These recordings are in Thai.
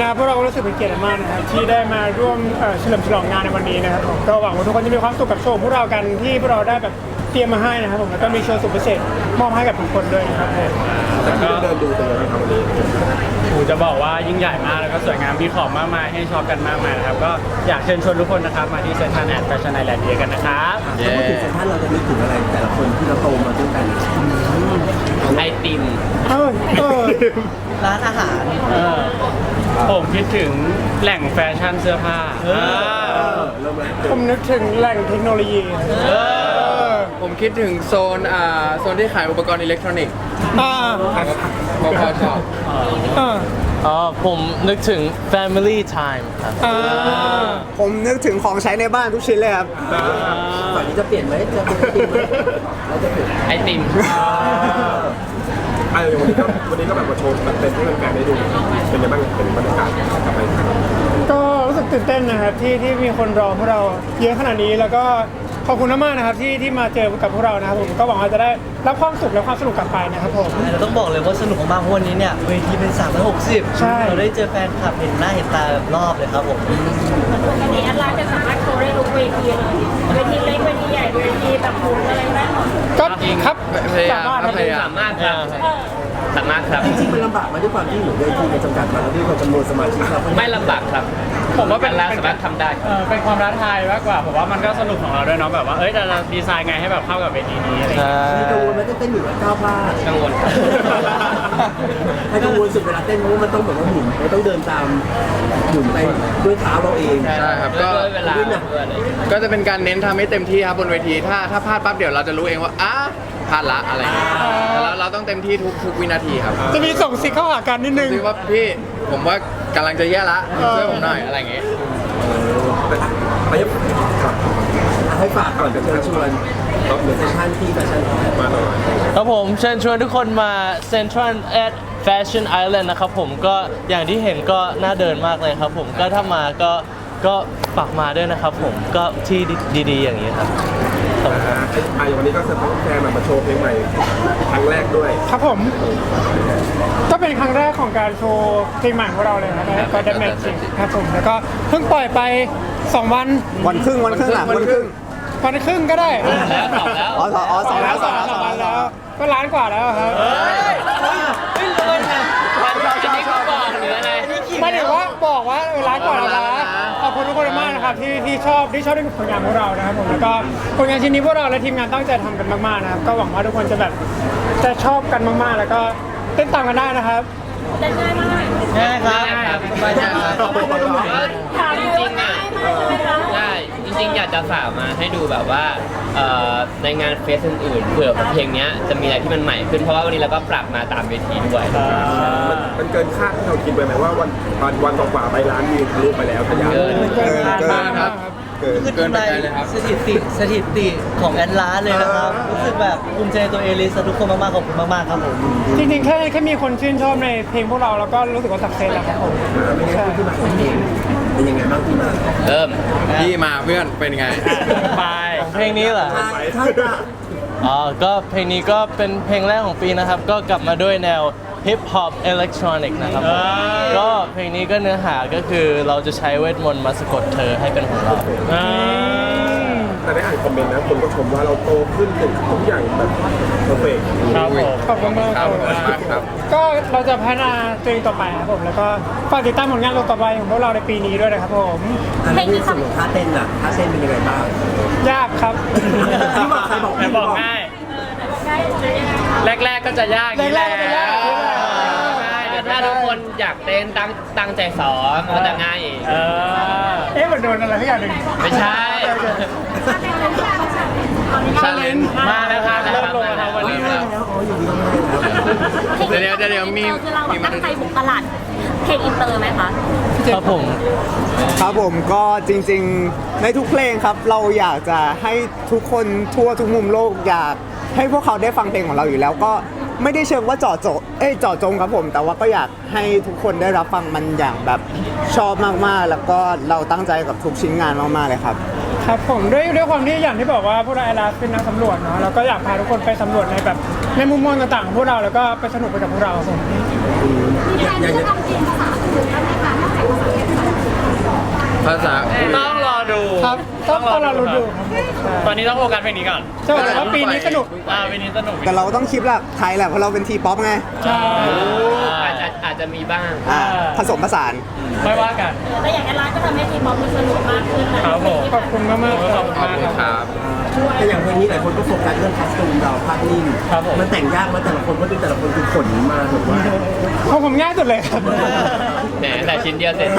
นะครับพวกเราก็รู้สึกเป็นเกียรติมากนะครับที่ได้มาร่วมเอ่อเฉลิมฉลองงานในวันนี้นะครับผมก็หวังว่าทุกคนจะมีความสุขกับโชว์ของพวกเรากันที่พวกเราได้แบบเตรียมมาให้นะครับผมแล้วก็มีโชว์สุดพิเศษมอบให้กับทุกคนด้วยนะครับผมก็เดินดูเป็นยังไงครับวันนี้ผมจะบอกว่ายิ่งใหญ่มากแล้วก็สวยงามมีของมากมายให้ชอบกันมากมายนะครับก็อยากเชิญชวนทุกคนนะครับมาที่เซ็นทรัลแอนด์แฟชั่นไอแลนด์เดียกันนะครับ ถ้าพูดถึงเซนทรัลเราจะนึกถึงอะไรแต่ละคนที่เราโตมาด้วยกัน ไอติม เออเออร้านอาหาร เออ ผมคิดถึงแหล่งแฟชั่นเสื้อผ้าเริ่มแล้วผมนึกถึงแหล่งเทคโนโลยีผมคิดถึงโซนอ่าโซนที่ขายอุปกรณ์อิเล็กทรอนิกส์อ่าพอพอชอบอ่า อ๋อผมนึกถึง Family Time ครับอ่าผมนึกถึงของใช้ในบ้านทุกชิ้นเลยครับ ฝั่งนี้จะเปลี่ยนไหมจะเป็นติมไหมเราจะเปลี่ยนไอติมอ่าวันนี้ก็วันนี้ก็แบบมาโชว์แบบเป็นให้แฟนๆได้ดูเป็นยังไงบ้างเป็นบรรยากาศกลับไปก็รู้สึกตื่นเต้นนะครับที่ที่มีคนรอพวกเราเยอะขนาดนี้แล้วก็ ขอบคุณมากๆนะครับที่ที่มาเจอกับพวกเรานะครับผมก็หวังว่าจะได้รับความสุขและความสนุกกลับไปนะครับผม เราต้องบอกเลยว่าสนุกมากๆเพราะวันนี้เนี่ยเวทีเป็น 360 ใช่ เราได้เจอแฟนคลับเห็นหน้าเห็นตาแบบรอบเลยครับผม อันนี้แอดไลน์จะสามารถโชว์ได้ทุกเวทีเลยเวทีเล็กเวทีใหญ่เวทีแบบหมุนอะไรได้หมดก็ครับ พยายามสามารถครับพยายาม สามารถครับ สามารถครับ จริงๆมันลำบากมาด้วยความที่หนูเวทีมันจำกัดมาแล้วด้วยความจำนวนสมาชิกเราไม่ลำบากครับผมว่าเป็นเราสามารถทำได้ เออเป็นความท้าทายมากกว่าผมว่ามันก็สนุกของเราด้วยเนาะแบบว่าเอ้ยจะดีไซน์ไงให้แบบเข้ากับเวทีนี้อะไรอย่างเงี้ยมีกังวลไหมเต้นอยู่กับก้าวพลาดกังวลครับให้กังวลสุดเวลาเต้นเพราะว่ามันต้องแบบว่าหมุนมันต้องเดินตามหมุนไปด้วยเท้าเราเอง ใช่ครับก็ ด้วยเวลาด้วยอะไรอย่างเงี้ยก็จะเป็นการเน้นทำให้เต็มที่ครับบนเวทีถ้าถ้าพลาดปั๊บเดี๋ยวเราจะรู้เองว่าอ้าพลาดละอะไรอย่างเงี้ยแต่เราเราต้องเต็มที่ทุกทุกวินาทีครับจะมีส่งซิกเข้าหากันนิดนึง คือว่าพี่ผมว่ากำลังจะแย่ละช่วยผมหน่อยอะไรอย่างเงี้ยไปครับให้ฝากก่อนจะเชิญชวนรถหรือเซสชั่นที่แฟชั่นมาหน่อยครับผมเชิญชวนทุกคนมา Central at Fashion Island นะครับผมก็อย่างที่เห็นก็น่าเดินมากเลยครับผมก็ถ้ามาก็ ก็ฝากมาด้วยนะครับผมก็ที่ดีๆ อย่างนี้ครับขอบคุณครับ อ่าอย่างวันนี้ก็เชิญแฟนมาโชว์เพลงใหม่ครั้งแรกด้วย ครับผมก็เป็นครั้งแรกของการโชว์เพลงใหม่ของเราเลยนะครับก็ดัมแมทริกครับผมแล้วก็เพิ่งปล่อยไป 2 วันวันครึ่งวันครึ่งอะวันครึ่งวันครึ่งก็ได้แล้วตอบแล้ว อ๋อสองอ๋อสองแล้วสองแล้วสสอองงวันแล้แล้ววก็ล้านกว่าแล้วครับไม่รู้นะอันนี้ก็บอกหรืออะไรไม่ถึงว่าบอกว่า ทุกคนมากนะครับที่ที่ชอบที่ชอบในผลงานของเรานะครับผมแล้วก็ผลงานชิ้นนี้พวกเราและทีมงานตั้งใจทำกันมากๆนะครับก็หวังว่าทุกคนจะแบบจะชอบกันมากๆ แล้วก็เต้นตามกันได้นะครับ แต่ง่ายมาก ง่ายครับง่ายครับไม่ยากครับถามเลยว่าง่ายมากใช่ไหมคะใช่จริงๆ อยากจะฝากมาให้ดูแบบว่าเอ่อในงานเฟสอื่นๆเผื่อเพลงเนี้ยจะมีอะไรที่มันใหม่ขึ้นเพราะว่าวันนี้เราก็ปรับมาตามเวทีด้วยมันมันเกินคาดที่เราคิดไว้ไหมว่าวันวันวันต่อกว่าไปร้านวิวทะลุไปแล้วทะยานเกินเกินเกินมากครับ เกินขึ้นในสถิติสถิติของแอนลาเลยนะครับ รู้สึกแบบภูมิใจตัวเอลิสทุกคนมากๆขอบคุณมากๆครับผมจริงๆแค่แค่มีคนชื่นชอบในเพลงพวกเราแล้วก็รู้สึกว่าสักเซสแล้วครับผมไม่งั้นที่มาเองเป็นยังไงบ้างที่มาเริ่มพี่มาเพื่อนเป็นไงไปเพลงนี้เหรอใช่จ้ะอ๋อก็เพลงนี้ก็เป็นเพลงแรกของปีนะครับ ก็กลับมาด้วยแนว ฮิปฮอปอิเล็กทรอนิกส์นะครับผม ก็เพลงนี้ก็เนื้อหาก็คือเราจะใช้เวทมนต์มาสะกดเธอให้เป็นของเรา แต่ได้อ่านคอมเมนต์นะคนก็ชมว่าเราโตขึ้นถึงทุกอย่างแบบเพอร์เฟกต์ครับผม ขอบคุณมากครับขอบคุณมากครับก็เราจะพัฒนาตัวเองต่อไปครับผมแล้วก็ฝากติดตามผลงานเราต่อไปของพวกเราในปีนี้ด้วยนะครับผม อันนี้ส่วนของท่าเต้นอะท่าเต้นเป็นยังไงบ้างยากครับพี่บอกใครบอกแต่พี่บอกง่าย แรก ๆก็จะยากอยู่แรกๆก็จะยาก ใช่เดี๋ยวถ้าทุกคนอยากเต้นตั้งตั้งใจซ้อมมันก็จะง่ายเองเออ เอ๊ะเหมือนโดนอะไรทุกอย่างหนึ่งไม่ใช่ ชาเลนจ์มาแล้วครับเริ่มลงแล้วครับวันนี้ครับ เดี๋ยวเดี๋ยวเดี๋ยวมี คือเรามีมาตั้งใจบุกตลาดเพลงอินเตอร์ไหมคะ ครับผม ครับผมก็จริงๆ ในทุกเพลงครับ เราอยากจะให้ทุกคนทั่วทุกมุมโลกอยาก ให้พวกเขาได้ฟังเพลงของเราอยู่แล้วก็ไม่ได้เชิงว่าเจาะจงเอ้ยเจาะจงครับผม แต่ว่าก็อยากให้ทุกคนได้รับฟังมันอย่างแบบชอบมากๆ แล้วก็เราตั้งใจกับทุกชิ้นงานมากๆเลยครับ ครับผมด้วยด้วยความที่อย่างที่บอกว่าพวกเราไอรัสเป็นนักสำรวจเนาะแล้วก็อยากพาทุกคนไปสำรวจในแบบในมุมมองต่างๆของพวกเราแล้วก็ไปสนุกไปกับพวกเราครับผมมีแฟนที่จะทำเพลงภาษาภาษาต้องรอ ดูครับต้องต้องเรารู้ดูครับตอนนี้ต้องโฟกัสเพลงนี้ก่อนจะบอกว่าปีนี้สนุกอ่าเพลงนี้สนุกแต่เราก็ต้องคลิปหลักไทยแหละเพราะเราเป็นทีป๊อปไงใช่อาจจะอาจจะมีบ้างอ่าผสมผสาน ไม่ว่ากัน แต่อย่างแอดลาสก็ทำให้ทีมบอลมันสนุกมากขึ้นนะ ครับผมขอบคุณมากมากๆคขรัอบบคุณมากครับ แต่อย่างเพลงนี้หลายคนก็โฟกัสเรื่องคอสตูมเราภาพนิ่งครับผม มันแต่งยากมากแต่ละคนเพราะดูแต่ละคนคือขนมาแบบว่าของผมง่ายสุดเลยครับ แหมแต่ชิ้นเดียวเสร็จ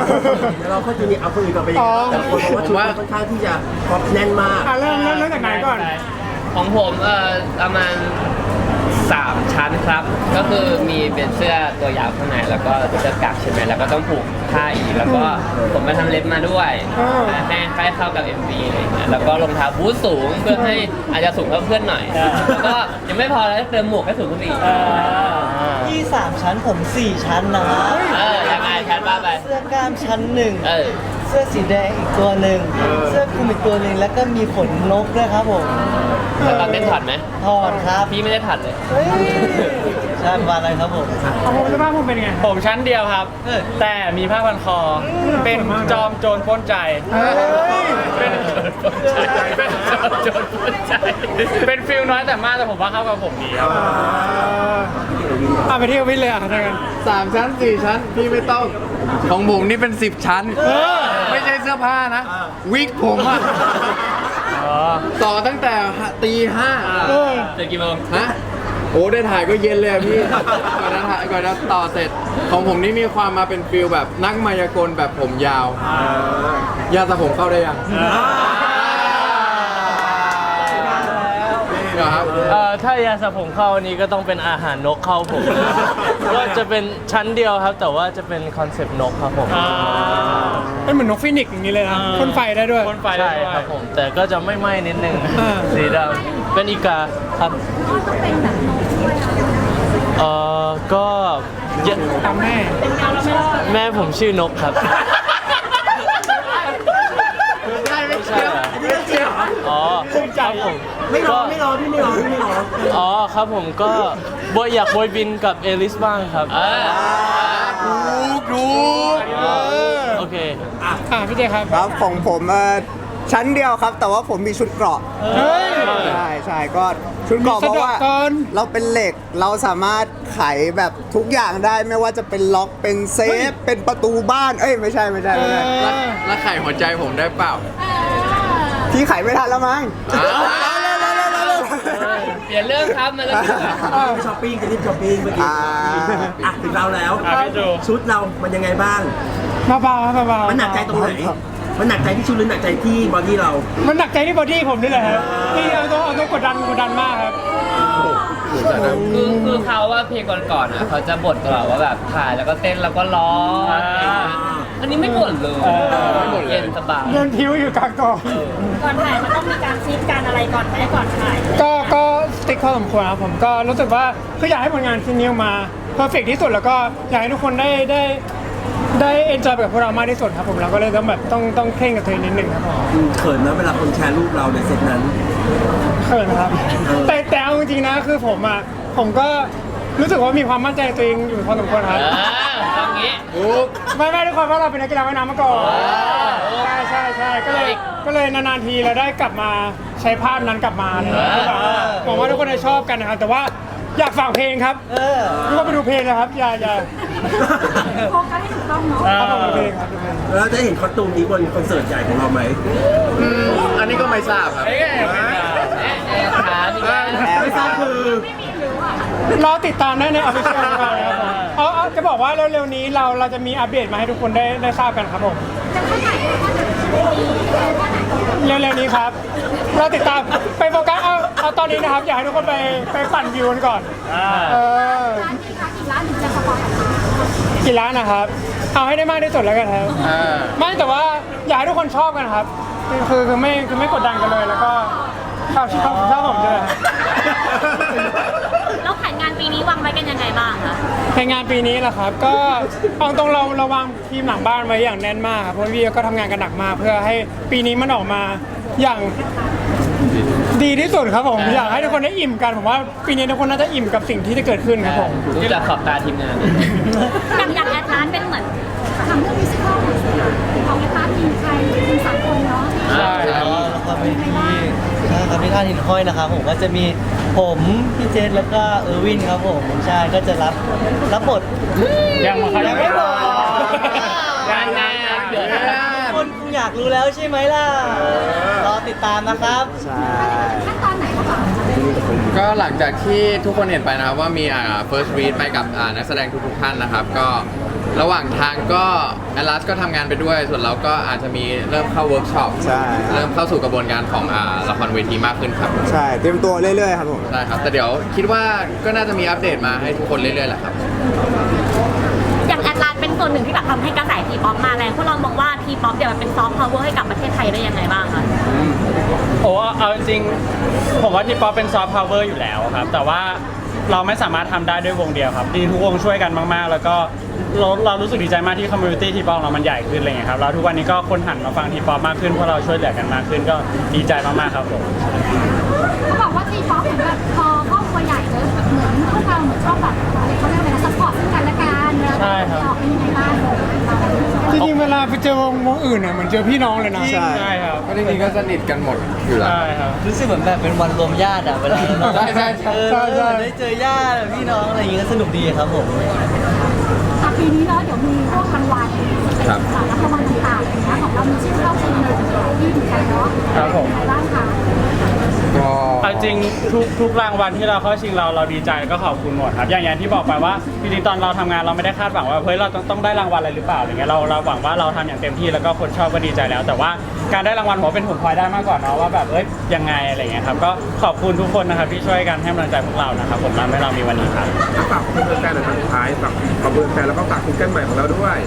เดี๋ยวเราค่อยจะมีเอาคนอื่นต่อไปยังไงแต่ละคนเพราะว่าชุดมันค่อนข้างที่จะพร็อปแน่นมาก อะเริ่มเริ่มเริ่มจากไหนก่อน ของผมเอ่อประมาณ สามชั้นครับ ก็คือมีเป็นเสื้อตัวยาวข้างในแล้วก็เสื้อกั๊กใช่ไหมแล้วก็ต้องผูกผ้าอีกแล้วก็ผมไปทำเล็บมาด้วยอืมให้ให้เข้ากับ MV อะไรอย่างเงี้ยแล้วก็รองเท้าบูทสูงเพื่อให้อาจจะสูงเพิ่มเพื่อนหน่อย แล้วก็ยังไม่พอแล้วเติมหมวกให้สูงขึ้นไปอีกที่สามชั้นผมสี่ชั้นนะฮะเออยังไงแทนว่าไป เสื้อกล้ามชั้นหนึ่งเออ เสื้อสีแดงอีกตัวหนึ่งเสื้อคลุมอีกตัวหนึ่งแล้วก็มีขนนกด้วยครับผมแล้วตอนเต้นถอดไหมถอดครับพี่ไม่ได้ถอดเลยเฮ้ยใช่ประมาณนั้นครับผมของผมสภาพผมเป็นยังไง ผมชั้นเดียวครับ แต่มีผ้าพันคอ เป็นจอมโจรปล้นใจเฮ้ยเป็นเป็นจอมโจรปล้นใจ เป็นฟิลน้อยแต่มากแต่ผมว่าเข้ากับผมดีครับอะไปเที่ยววิทย์เลยอะทางกันสามชั้นสี่ชั้นพี่ไม่ต้อง ของผมนี่เป็นสิบชั้น ไม่ใช่เสื้อผ้านะ วิกผมอะต่อตั้งแต่ตีห้าเออเจอกี่โมงฮะโอ้ได้ถ่ายก็เย็นเลยอะพี่ ก่อนจะถ่ายก่อนจะต่อเสร็จ ของผมนี่มีความมาเป็นฟิลแบบนักมายากลแบบผมยาว ยาสระผมเข้าได้ยังนี่ เหรอครับ เอ่อถ้ายาสระผมเข้าอันนี้ก็ต้องเป็นอาหารนกเข้าผม ก็จะเป็นชั้นเดียวครับ แต่ว่าจะเป็นคอนเซปต์นกครับผมเป็นเหมือนนกฟินิกซ์อย่างนี้เลยนะพ่นไฟได้ด้วย พ่นไฟได้ใช่ด้วยครับผม แต่ก็จะไม่ไหม้นิดนึงอ่า สีดำเป็นอีกาครับเอ่อก็เยอะตามแม่เป็นเงาแล้วไม่รอดแม่ผมชื่อนกครับ ได้ไม่เกี่ยว อ๋อ ครับผมไม่รอก็ไม่รอพี่ไม่รอพี่ไม่รออ๋อครับผมก็บอยอยากบอยบินกับเอลิสบ้างครับดูโอเคอะพี่เจครับครับของผมเอ่อชั้นเดียวครับ แต่ว่าผมมีชุดเกราะเฮ้ย ใช่ใช่ก็ชุดเกราะมีเพสะดอกราะว่าก่อนเราเป็นเหล็กเราสามารถไขแบบทุกอย่างได้ไม่ว่าจะเป็นล็อกเป็นเซฟ เป็นประตูบ้าน เอ้ยไม่ใช่ไม่ใช่ไม่ใช่แล้วไข่หัวใจผมได้เปล่า พี่ไขไม่ทันแล้วมั้งเปลี่ยนเรื่องครับมาเรื่องนี้ก่อนไปช้อปปิ้งจะรีบช้อปปิ้งเมื่อกี้อ่าอะถึงเราแล้ว อะพี่จูชุดเรามันยังไงบ้าง เบาๆครับเบาๆมันหนักใจตรงไหน มันหนักใจที่ชุดหรือหนักใจที่บอดี้เรา มันหนักใจที่บอดี้ผมนี่แหละครับที่เอาตัวเอาตัวกดดันกดดันมากครับ คือคือเขาว่าเพลงก่อนๆอะเขาจะบ่นตลอดว่าแบบถ่ายแล้วก็เต้นแล้วก็ร้องอะไรอย่างเงี้ยอันนี้ไม่บ่นเลยไม่บ่นเย็นสบาย เดินทิ้วอยู่กลางกอง ก่อนถ่ายมันต้องมีการซีดการอะไรก่อนไหมก่อนถ่าย ก็ก็สติ๊กพอสมควรครับผมก็รู้สึกว่าคืออยากให้ผลงานชิ้นนี้ออกมาเพอร์เฟกที่สุดแล้วก็อยากให้ทุกคนได้ได้ ได้เอนจอยกับพวกเรามากที่สุดครับผมเราก็เลยต้องแบบต้องต้องเคร่งกับตัวเองนิดนึงครับผมอืมเขินนะเวลาคนแชร์รูปเราในเซตนั้น เขินครับ แต่แต่เอาจริงๆนะคือผมอะผมก็รู้สึกว่ามีความมั่นใจในตัวเองอยู่พอสมควรครับเออตรงนี้ ไม่ไม่ทุกคนเพราะเราเป็นนักกีฬาว่ายน้ำมาก่อนใช่ใช่ใช่ก็เลยก็เลยนานๆทีเราได้กลับมาใช้ภาพนั้นกลับมาอะไรอย่างเลยหวังว่าทุกคนจะชอบกันนะครับแต่ว่า อยากฝากเพลงครับเออทุกคนไปดูเพลงนะครับ อย่าอย่าโฟกัสให้ถูกต้องเนาะเข้าไปดูเพลงครับดูเพลงแล้วจะเห็นคอสตูมนี้บนคอนเสิร์ตใหญ่ของเราไหมอันนี้ก็ไม่ทราบครับเอ๊ะเอ๊ะถามอีกแล้วไม่ทราบคือ รอติดตามได้ในออฟฟิเชียลนะครับผมเอาเอาจะบอกว่าเร็วๆนี้เราเราจะมีอัปเดตมาให้ทุกคนได้ได้ทราบกันครับผมเร็วๆนี้ครับ เราติดตามไปโฟกัสเอา เอาตอนนี้นะครับ อยากให้ทุกคนไปไปปั่นวิวกันก่อนเออกี่ร้านนะครับ เอาให้ได้มากที่สุดแล้วกันครับไม่แต่ว่าอยากให้ทุกคนชอบกันครับ คือคือคือไม่คือไม่กดดันกันเลย แล้วก็ชอบชอบชอบผมด้วยครับแล้วแผนงานปีนี้วางไว้กันยังไงบ้างคะในงานปีนี้แหละครับ ก็เอาตรงเราเราวางทีมหลังบ้านไว้อย่างแน่นมากครับเพราะพี่ก็ทำงานกันหนักมากเพื่อให้ปีนี้มันออกมาอย่าง ดีที่สุดครับผมอยากให้ทุกคนได้อิ่มกันผมว่าปีนี้ทุกคนน่าจะอิ่มกับสิ่งที่จะเกิดขึ้นครับผมรู้จักขอบตาทีมงานอย่างอย่างแอดลานเป็นเหมือนทีมไทยทีมสามคนเนาะใช่ครับแล้วก็เป็นที่ใช่ครับพี่ท่านหินห้อยนะครับผมก็จะมีผมพี่เจษแล้วก็เออร์วินครับผมใช่ก็จะรับรับบทยังมายังไม่บอกยังไงเดี๋ยว คุณคุณอยากรู้แล้วใช่ไหมล่ะ รอติดตามนะครับ ใช่ ขั้นตอนไหนบ้างคะก็หลังจากที่ทุกคนเห็นไปนะครับว่ามีอ่า first read ไปกับอ่านักแสดงทุกๆท่านนะครับ ก็ระหว่างทางก็แอลัสก็ทำงานไปด้วย ส่วนเราก็อาจจะมีเริ่มเข้าเวิร์กช็อปใช่ครับ เริ่มเข้าสู่กระบวนการของอ่าละครเวทีมากขึ้นครับใช่ เตรียมตัวเรื่อยๆครับผม ใช่ครับ แต่เดี๋ยวคิดว่าก็น่าจะมีอัปเดตมาให้ทุกคนเรื่อยๆแหละครับ ส่วนหนึ่งที่แบบทำให้กระแสทีป๊อปมาแรงพวกเรามองว่าทีป๊อปเนี่ยมันเป็นซอฟต์พาวเวอร์ให้กับประเทศไทยได้ยังไงบ้างคะโอ้เอาจริงๆผมว่าทีป๊อปเป็นซอฟต์พาวเวอร์อยู่แล้วครับ แต่ว่าเราไม่สามารถทำได้ด้วยวงเดียวครับ ดีทุกวงช่วยกันมากๆ แล้วก็เราเรารู้สึกดีใจมากที่คอมมูนิตี้ทีป๊อปเรามันใหญ่ขึ้นอะไรเงี้ยครับแล้วทุกวันนี้ก็คนหันมาฟังทีป๊อปมากขึ้นเพราะเราช่วยเหลือกันมากขึ้นก็ดีใจมากๆครับผม เขาบอกว่าทีป๊อปเหมือนแบบพอครอบครัวใหญ่เลยแบบเหมือนพวกเราเหมือนชอบแบบ ใช่ครับออกเป็นยังไงบ้างจริงๆเวลาไปเจอวงวงอื่นอะเหมือนเจอพี่น้องเลยนะใช่ ใช่ครับ ก็จริงๆก็สนิทกันหมดอยู่แล้ว ใช่ครับ รู้สึกเหมือนแบบเป็นวันรวมญาติอะเวลาเราใช่ใช่ใช่ เออใช่ใช่ ได้เจอญาติพี่น้องอะไรอย่างเงี้ยสนุกดีครับผม อะ ปีนี้เนาะเดี๋ยวมีพวกรางวัลครับรับรางวัลต่างๆอย่างเงี้ยของเรามีชื่อเข้าชิงในึ่งที่เหมือนกันเนาะครับผมบ้างคะก็เอาจริงทุกทุกรางวัลที่เราเข้าชิงเราเราดีใจก็ขอบคุณหมดครับอย่างอย่างที่บอกไปว่าจริงๆตอนเราทำงานเราไม่ได้คาดหวังว่าเฮ้ยเราต้องต้องได้รางวัลอะไรหรือเปล่าอย่างเงี้ยเราเราหวังว่าเราทำอย่างเต็มที่แล้วก็คนชอบก็ดีใจแล้ว แต่ว่า การได้รางวัลผมว่าเป็นผลพลอยได้มากกว่าเนาะว่าแบบเอ้ยยังไงอะไรเงี้ยครับก็ขอบคุณทุกคนนะครับที่ช่วยกันให้กำลังใจพวกเรานะครับผมทำให้เรามีวันนี้ครับ ฝากเพื่อนแฟนๆหน่อยครั้งสุดท้ายฝากขอบคุณแฟนแล้วก็ฝากซิงเกิลใหม่ของเราด้วย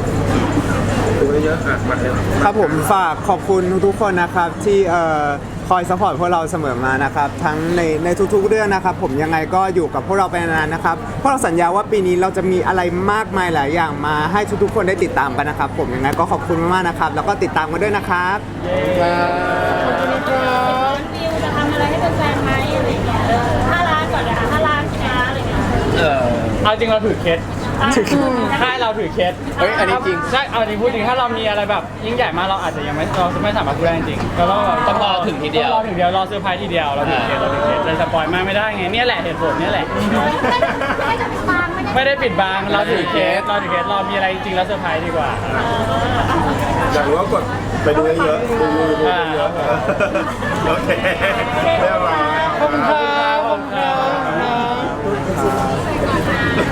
ดูเยอะๆอะมาเลยครับผมฝากขอบคุณทุกๆคนนะครับที่เอ่อ คอยสปอร์ตพวกเราเสมอมานะครับ ทั้งในในทุกๆเรื่องนะครับ ผมยังไงก็อยู่กับพวกเราไปนานๆนะครับพวกเราสัญญาว่าปีนี้เราจะมีอะไรมากมายหลายอย่างมาให้ทุกๆคนได้ติดตามกันนะครับ ผมยังไงก็ขอบคุณมากๆนะครับ แล้วก็ติดตามกันด้วยนะครับวิวจะทำอะไรให้แฟนๆไหมอะไรอย่างเงี้ยห้าล้านก่อนนะคะห้าล้านสินะอะไรอย่างเงี้ยเออเอาจริงเราถือเคส ถ้าเราถือเคสเฮ้ยอันนี้จริง ใช่เอาจริงพูดจริงถ้าเรามีอะไรแบบยิ่งใหญ่มากเราอาจจะยังไม่เราไม่สามารถพูดได้จริงๆเราต้องแบบต้องรอถึงทีเดียว ต้องรอถึงเดียวรอเซอร์ไพรส์ทีเดียวเราถือเคสเราถือเคสเลยสปอยมากไม่ได้ไงเนี่ยแหละเหตุผลเนี่ยแหละ ไม่ได้จะปิดบังไม่ได้ไม่ได้ปิดบังเราถือเคสเราถือเคสเรามีอะไรจริงๆแล้วเซอร์ไพรส์ดีกว่า อยากรู้ว่ากดไปดูเยอะๆดูเยอะๆโอเคเรียบร้อย ขอบคุณครับขอบคุณครับ